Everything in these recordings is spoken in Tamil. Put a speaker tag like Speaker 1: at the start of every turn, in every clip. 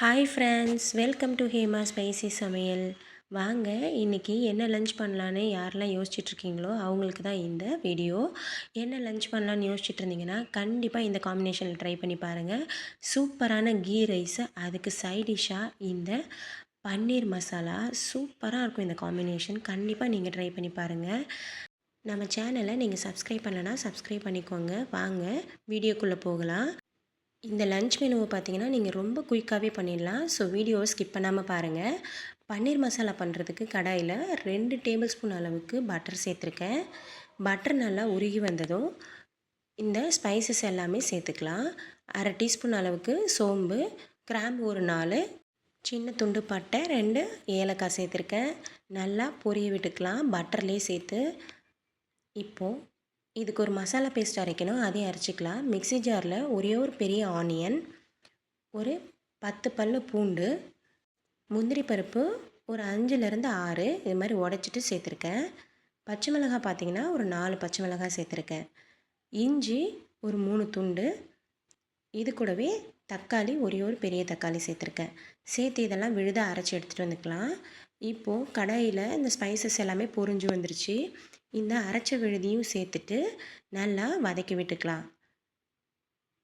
Speaker 1: Hi friends welcome to Hema spicy சமையல் வாங்க இன்றைக்கி என்ன லஞ்ச் பண்ணலான்னு யாரெல்லாம் யோசிச்சுட்ருக்கீங்களோ அவங்களுக்கு தான் இந்த வீடியோ என்ன லஞ்ச் பண்ணலான்னு யோசிச்சுட்டு இருந்தீங்கன்னா கண்டிப்பாக இந்த காம்பினேஷனில் ட்ரை பண்ணி பாருங்கள் சூப்பரான கீ ரைஸு அதுக்கு சைடிஷ்ஷாக இந்த பன்னீர் மசாலா. சூப்பராக இருக்கும் இந்த காம்பினேஷன் கண்டிப்பாக நீங்கள் ட்ரை பண்ணி பாருங்கள் நம்ம சேனலை நீங்கள் சப்ஸ்கிரைப் பண்ணலன்னா சப்ஸ்கிரைப் பண்ணிக்கோங்க. வாங்க வீடியோக்குள்ளே போகலாம். இந்த லஞ்ச் மெனுவை பார்த்தீங்கன்னா நீங்கள் ரொம்ப குயிக்காகவே பண்ணிடலாம். ஸோ வீடியோவை ஸ்கிப் பண்ணாமல் பாருங்கள் பன்னீர் மசாலா பண்ணுறதுக்கு கடாயில் ரெண்டு டேபிள் ஸ்பூன் அளவுக்கு பட்டர் சேர்த்துருக்கேன். பட்டர் நல்லா உருகி வந்ததும் இந்த ஸ்பைசஸ் எல்லாமே சேர்த்துக்கலாம். அரை டீஸ்பூன் அளவுக்கு சோம்பு கிராம்பு ஒரு நாலு சின்ன துண்டு பட்டை ரெண்டு ஏலக்காய் சேர்த்துருக்கேன். நல்லா பொரிய விட்டுக்கலாம். பட்டர்லேயே சேர்த்து இப்போது இதுக்கு ஒரு மசாலா பேஸ்ட் அரைக்கணும். அதையும் அரைச்சிக்கலாம். மிக்ஸி ஜாரில் ஒரே ஒரு பெரிய ஆனியன் ஒரு பத்து பல் பூண்டு முந்திரி பருப்பு ஒரு அஞ்சுலேருந்து ஆறு. இது மாதிரி உடச்சிட்டு சேர்த்துருக்கேன். பச்சை மிளகாய் பார்த்திங்கன்னா ஒரு நாலு பச்சை மிளகாய் சேர்த்துருக்கேன். இஞ்சி ஒரு மூணு துண்டு. இது கூடவே தக்காளி ஒரே ஒரு பெரிய தக்காளி சேர்த்துருக்கேன். சேர்த்து இதெல்லாம் விழுத அரைச்சி எடுத்துகிட்டு வந்துக்கலாம். இப்போது கடாயில் இந்த ஸ்பைசஸ் எல்லாமே பொரிஞ்சு வந்துருச்சு. இந்த அரைச்ச விழுதியும் சேர்த்துட்டு நல்லா வதக்கி விட்டுக்கலாம்.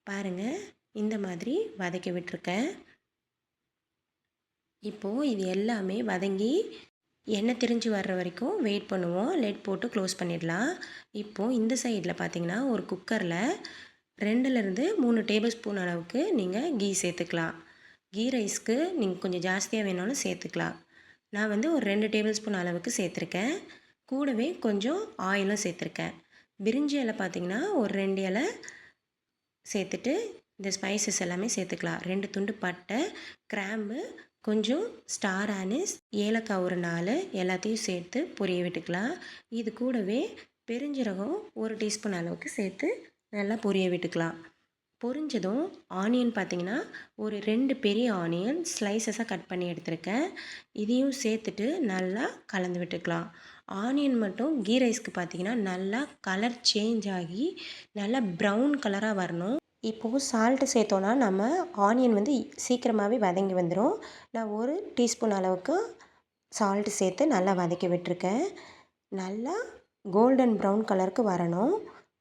Speaker 1: பாருங்கள் இந்த மாதிரி வதக்கி விட்டுருக்கேன். இப்போது இது எல்லாமே வதங்கி எண்ணெய் தெரிஞ்சு வர்ற வரைக்கும் வெயிட் பண்ணுவோம். லெட் போட்டு க்ளோஸ் பண்ணிடலாம். இப்போது இந்த சைடில் பார்த்தீங்கன்னா ஒரு குக்கரில் ரெண்டுலேருந்து மூணு டேபிள் ஸ்பூன் அளவுக்கு நீங்கள் கீ சேர்த்துக்கலாம். கீ ரைஸ்க்கு நீங்கள் கொஞ்சம் ஜாஸ்தியாக வேணாலும் சேர்த்துக்கலாம். நான் வந்து ஒரு ரெண்டு டேபிள் ஸ்பூன் அளவுக்கு சேர்த்துருக்கேன். கூடவே கொஞ்சம் ஆயிலும் சேர்த்துருக்கேன். பிரிஞ்சி இலை பார்த்திங்கன்னா ஒரு ரெண்டு இலை சேர்த்துட்டு இந்த ஸ்பைசஸ் எல்லாமே சேர்த்துக்கலாம். ரெண்டு துண்டு பட்டை கிராம்பு கொஞ்சம் ஸ்டார் ஆனிஸ் ஏலக்காய் ஒரு நாலு எல்லாத்தையும் சேர்த்து பொரிய விட்டுக்கலாம். இது கூடவே பெருஞ்சீரகம் ஒரு டீஸ்பூன் அளவுக்கு சேர்த்து நல்லா பொரிய விட்டுக்கலாம். பொரிஞ்சதும் ஆனியன் பார்த்திங்கன்னா ஒரு ரெண்டு பெரிய ஆனியன் ஸ்லைசஸாக கட் பண்ணி எடுத்திருக்கேன். இதையும் சேர்த்துட்டு நல்லா கலந்து விட்டுக்கலாம். ஆனியன் மட்டும் கீ ரைஸ்க்கு பார்த்திங்கன்னா நல்லா கலர் சேஞ்ச் ஆகி நல்லா ப்ரௌன் கலராக வரணும். இப்போது சால்ட்டு சேர்த்தோன்னா நம்ம ஆனியன் வந்து சீக்கிரமாகவே வதங்கி வந்துடும் நான் ஒரு டீஸ்பூன் அளவுக்கு சால்ட்டு சேர்த்து நல்லா வதக்கி விட்டுருக்கேன். நல்லா கோல்டன் ப்ரௌன் கலருக்கு வரணும்.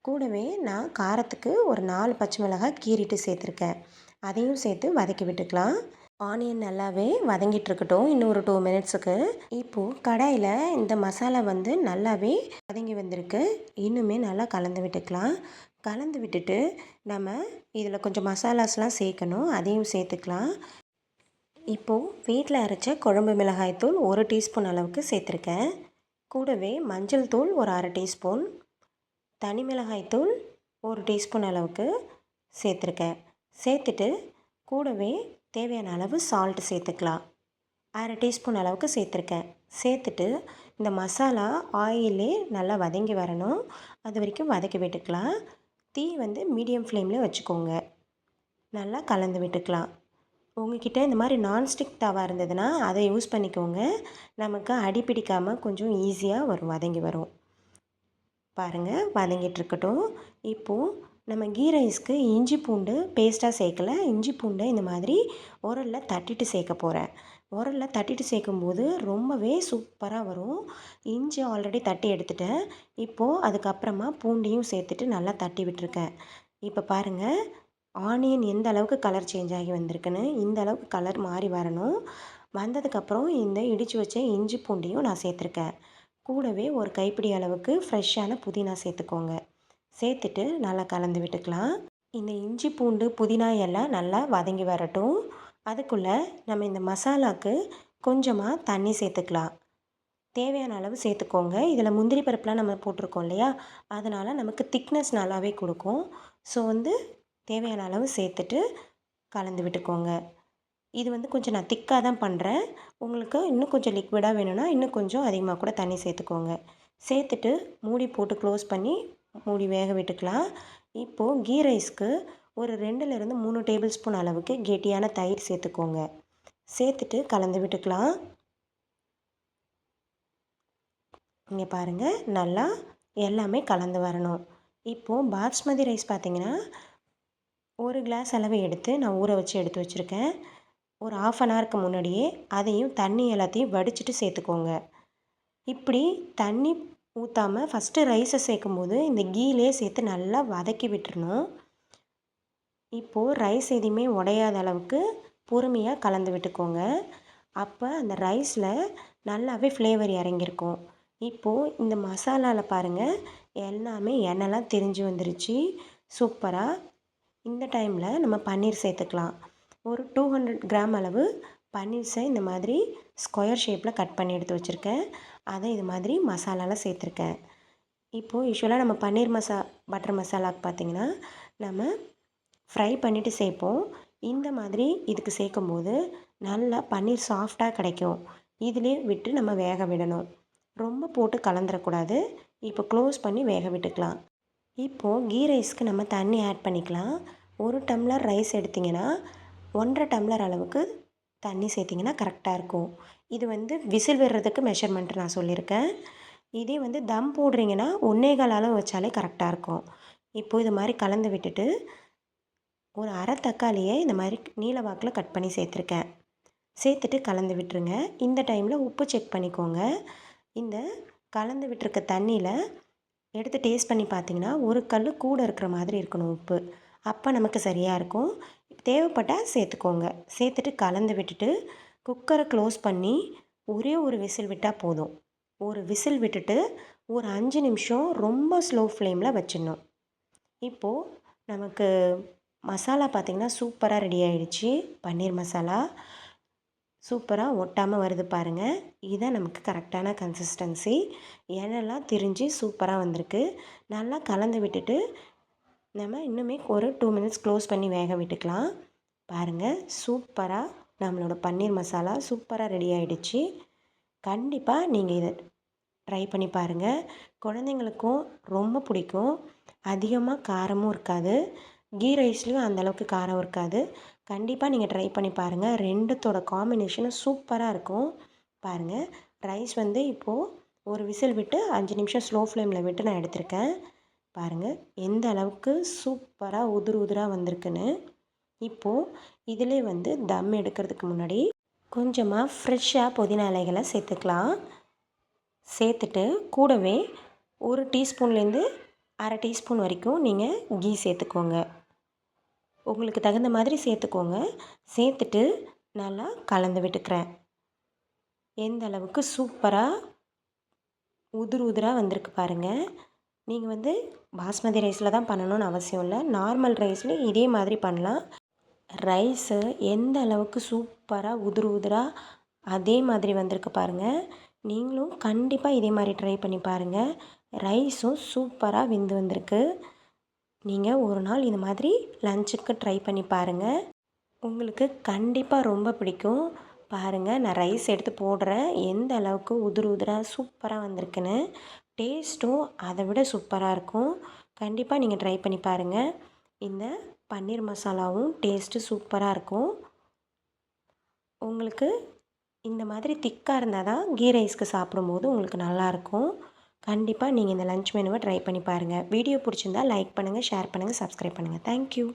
Speaker 1: கூடவே நான் காரத்துக்கு ஒரு நாலு பச்சை மிளகாய் கீறிட்டு சேர்த்துருக்கேன். அதையும் சேர்த்து வதக்கி விட்டுக்கலாம். ஆனியன் நல்லாவே வதங்கிட்டு இருக்கட்டும் இன்னும் ஒரு டூ மினிட்ஸுக்கு இப்போது கடாயில் இந்த மசாலா வந்து நல்லாவே வதங்கி வந்திருக்கு. இன்னுமே நல்லா கலந்து விட்டுக்கலாம். கலந்து விட்டுட்டு நம்ம இதில் கொஞ்சம் மசாலாஸ்லாம் சேர்க்கணும் அதையும் சேர்த்துக்கலாம். இப்போது வீட்டில் அரைச்ச குழம்பு மிளகாய்த்தூள் ஒரு டீஸ்பூன் அளவுக்கு சேர்த்துருக்கேன். கூடவே மஞ்சள் தூள் ஒரு அரை டீஸ்பூன். தனி மிளகாய்த்தூள் ஒரு டீஸ்பூன் அளவுக்கு சேர்த்துருக்கேன். சேர்த்துட்டு கூடவே தேவையான அளவு சால்ட் சேர்த்துக்கலாம். அரை டீஸ்பூன் அளவுக்கு சேர்த்துருக்கேன். சேர்த்துட்டு இந்த மசாலா ஆயிலே நல்லா வதங்கி வரணும். அது வரைக்கும் வதக்கி விட்டுக்கலாம். தீ வந்து மீடியம் ஃப்ளேமில் வச்சுக்கோங்க. நல்லா கலந்து விட்டுக்கலாம். உங்ககிட்ட இந்த மாதிரி நான்ஸ்டிக் தவா இருந்ததுன்னா அதை யூஸ் பண்ணிக்கோங்க. நமக்கு அடி பிடிக்காமல் கொஞ்சம் ஈஸியாக வரும் வதங்கி வரும். பாருங்கள் வதங்கிட்டுருக்கட்டும். இப்போது நம்ம கீ ரைஸ்க்கு இஞ்சி பூண்டு பேஸ்ட்டாக சேர்க்கல. இஞ்சி பூண்டை இந்த மாதிரி உரலில் தட்டிட்டு சேர்க்க போகிறேன் உரலில் தட்டிட்டு சேர்க்கும்போது ரொம்பவே சூப்பராக வரும். இஞ்சி ஆல்ரெடி தட்டி எடுத்துட்டேன். இப்போது அதுக்கப்புறமா பூண்டையும் சேர்த்துட்டு நல்லா தட்டி விட்டுருக்கேன். இப்போ பாருங்கள் ஆனியன் எந்த அளவுக்கு கலர் சேஞ்ச் ஆகி வந்திருக்குன்னு இந்த அளவுக்கு கலர் மாறி வரணும். வந்ததுக்கப்புறம் இந்த இடித்து வச்ச இஞ்சி பூண்டையும் நான் சேர்த்துருக்கேன். கூடவே ஒரு கைப்பிடி அளவுக்கு ஃப்ரெஷ்ஷான புதினா சேர்த்துக்கோங்க. சேர்த்துட்டு நல்லா கலந்து விட்டுக்கலாம். இந்த இஞ்சி பூண்டு புதினா எல்லாம் நல்லா வதங்கி வரட்டும். அதுக்குள்ளே நம்ம இந்த மசாலாவுக்கு கொஞ்சமாக தண்ணி சேர்த்துக்கலாம். தேவையான அளவு சேர்த்துக்கோங்க. இதில் முந்திரி பருப்புலாம் நம்ம போட்டிருக்கோம் இல்லையா? அதனால் நமக்கு திக்னஸ் நல்லாவே கொடுக்கும். ஸோ வந்து தேவையான அளவு சேர்த்துட்டு கலந்து விட்டுக்கோங்க. இது வந்து கொஞ்சம் நான் திக்காக தான் பண்ணுறேன். உங்களுக்கு இன்னும் கொஞ்சம் லிக்விடாக வேணும்னா இன்னும் கொஞ்சம் அதிகமாக கூட தண்ணி சேர்த்துக்கோங்க. சேர்த்துட்டு மூடி போட்டு க்ளோஸ் பண்ணி மூடி வேக விட்டுக்கலாம். இப்போது கீ ரைஸ்க்கு ஒரு ரெண்டுலேருந்து மூணு டேபிள் ஸ்பூன் அளவுக்கு கெட்டியான தயிர் சேர்த்துக்கோங்க. சேர்த்துட்டு கலந்து விட்டுக்கலாம். இங்கே பாருங்கள் நல்லா எல்லாமே கலந்து வரணும். இப்போது பாஸ்மதி ரைஸ் பார்த்திங்கன்னா ஒரு கிளாஸ் அளவு எடுத்து நான் ஊற வச்சு எடுத்து வச்சுருக்கேன். ஒரு ஆஃப் அன் ஹவருக்கு முன்னாடியே அதையும் தண்ணி எல்லாத்தையும் வடிச்சிட்டு சேர்த்துக்கோங்க. இப்படி தண்ணி ஊற்றாமல் ஃபஸ்ட்டு ரைஸை சேர்க்கும்போது இந்த கீலே சேர்த்து நல்லா வதக்கி விட்டுறணும். இப்போது ரைஸ் எதுவுமே உடையாத அளவுக்கு பொறுமையாக கலந்து விட்டுக்கோங்க. அப்போ அந்த ரைஸில் நல்லாவே ஃப்ளேவர் இறங்கியிருக்கும். இப்போது இந்த மசாலாவில் பாருங்கள் எல்லாமே எண்ணெய்லாம் தெரிஞ்சு வந்துருச்சு. சூப்பராக இந்த டைமில் நம்ம பன்னீர் சேர்த்துக்கலாம். ஒரு டூ ஹண்ட்ரட் கிராம் அளவு பன்னீர்ஸை இந்த மாதிரி ஸ்கொயர் ஷேப்பில் கட் பண்ணி எடுத்து வச்சுருக்கேன். அதை இது மாதிரி மசாலாவில் சேர்த்துருக்கேன். இப்போது யூஸ்வலாக நம்ம பன்னீர் மசா பட்டர் மசாலாவுக்கு பார்த்திங்கன்னா நம்ம ஃப்ரை பண்ணிவிட்டு சேர்ப்போம். இந்த மாதிரி இதுக்கு சேர்க்கும்போது நல்லா பன்னீர் சாஃப்டாக கிடைக்கும். இதிலே விட்டு நம்ம வேக விடணும். ரொம்ப போட்டு கலந்துடக்கூடாது இப்போ க்ளோஸ் பண்ணி வேக விட்டுக்கலாம். இப்போது கீ ரைஸ்க்கு நம்ம தண்ணி ஆட் பண்ணிக்கலாம். ஒரு டம்ளர் ரைஸ் எடுத்திங்கன்னா ஒன்றரை டம்ளர் அளவுக்கு தண்ணி சேர்த்திங்கன்னா கரெக்டாக இருக்கும். இது வந்து விசில் விடுறதுக்கு மெஷர்மெண்ட் நான் சொல்லியிருக்கேன். இதே வந்து தம் போடுறீங்கன்னா ஒன்றே கால் அளவு வச்சாலே கரெக்டாக இருக்கும். இப்போது இது மாதிரி கலந்து விட்டுட்டு ஒரு அரை தக்காளியை இந்த மாதிரி நீல வாக்கில் கட் பண்ணி சேர்த்துருக்கேன். சேர்த்துட்டு கலந்து விட்டுருங்க. இந்த டைமில் உப்பு செக் பண்ணிக்கோங்க. இந்த கலந்து விட்டுருக்க தண்ணியில் எடுத்து டேஸ்ட் பண்ணி பார்த்தீங்கன்னா ஒரு கல் கூட இருக்கிற மாதிரி இருக்கணும் உப்பு. அப்போ நமக்கு சரியாக இருக்கும். தேவைப்பட்டால் சேர்த்துக்கோங்க. சேர்த்துட்டு கலந்து விட்டுட்டு குக்கரை க்ளோஸ் பண்ணி ஒரே ஒரு விசில் விட்டால் போதும். ஒரு விசில் விட்டுட்டு ஒரு அஞ்சு நிமிஷம் ரொம்ப ஸ்லோ ஃப்ளேமில் வச்சிடணும். இப்போது நமக்கு மசாலா பார்த்திங்கன்னா சூப்பராக ரெடி ஆகிடுச்சு பன்னீர் மசாலா சூப்பராக ஒட்டாமல் வருது பாருங்கள் இதுதான் நமக்கு கரெக்டான கன்சிஸ்டன்சி எண்ணெய்லாம் திரிஞ்சு சூப்பராக வந்திருக்கு. நல்லா கலந்து விட்டுட்டு நம்ம இன்னுமே ஒரு டூ மினிட்ஸ் க்ளோஸ் பண்ணி வேக விட்டுக்கலாம். பாருங்கள் சூப்பராக நம்மளோட பன்னீர் மசாலா சூப்பராக ரெடி ஆகிடுச்சு கண்டிப்பாக நீங்கள் இதை ட்ரை பண்ணி பாருங்கள் குழந்தைங்களுக்கும் ரொம்ப பிடிக்கும். அதிகமாக காரமும் இருக்காது. கீ ரைஸ்லேயும் அந்தளவுக்கு காரம் இருக்காது. கண்டிப்பாக நீங்கள் ட்ரை பண்ணி பாருங்கள் ரெண்டுத்தோட காம்பினேஷனும் சூப்பராக இருக்கும். பாருங்கள் ரைஸ் வந்து இப்போது ஒரு விசில் விட்டு அஞ்சு நிமிஷம் ஸ்லோ ஃப்ளேமில் விட்டு நான் எடுத்திருக்கேன். பாருங்கள் எந்த அளவுக்கு சூப்பராக உதிர் உதிராக வந்திருக்குன்னு. இப்போது இதிலே வந்து தம் எடுக்கிறதுக்கு முன்னாடி கொஞ்சமாக ஃப்ரெஷ்ஷாக புதினா இலைகளை சேர்த்துக்கலாம். சேர்த்துட்டு கூடவே ஒரு டீஸ்பூன்லேருந்து அரை டீஸ்பூன் வரைக்கும் நீங்கள் கீ சேர்த்துக்கோங்க. உங்களுக்கு தகுந்த மாதிரி சேர்த்துக்கோங்க. சேர்த்துட்டு நல்லா கலந்து விட்டுக்கிறேன். எந்த அளவுக்கு சூப்பராக உதிர் உதிராக வந்திருக்கு பாருங்கள் நீங்கள் வந்து பாஸ்மதி ரைஸில் தான் பண்ணணும்னு அவசியம் இல்லை. நார்மல் ரைஸ்லேயும் இதே மாதிரி பண்ணலாம். ரைஸு எந்த அளவுக்கு சூப்பராக உதிர் உதிராக அதே மாதிரி வந்திருக்கு பாருங்கள் நீங்களும் கண்டிப்பாக இதே மாதிரி ட்ரை பண்ணி பாருங்கள் ரைஸும் சூப்பராக வெந்து வந்திருக்கு. நீங்கள் ஒரு நாள் இந்த மாதிரி லஞ்சுக்கு ட்ரை பண்ணி பாருங்கள் உங்களுக்கு கண்டிப்பாக ரொம்ப பிடிக்கும். பாருங்கள் நான் ரைஸ் எடுத்து போடுறேன். எந்த அளவுக்கு உதிர் உதிராக சூப்பராக வந்திருக்குன்னு. டேஸ்ட்டும் அதை விட சூப்பராக இருக்கும். கண்டிப்பாக நீங்கள் ட்ரை பண்ணி பாருங்கள் இந்த பன்னீர் மசாலாவும் டேஸ்ட்டு சூப்பராக இருக்கும். உங்களுக்கு இந்த மாதிரி திக்காக இருந்தால் தான் கீ ரைஸ்க்கு சாப்பிடும்போது உங்களுக்கு நல்லாயிருக்கும் கண்டிப்பாக நீங்கள் இந்த லஞ்ச் மெனுவை ட்ரை பண்ணி பாருங்கள் வீடியோ பிடிச்சிருந்தா லைக் பண்ணுங்கள் ஷேர் பண்ணுங்கள் சப்ஸ்கிரைப் பண்ணுங்கள் தேங்க்யூ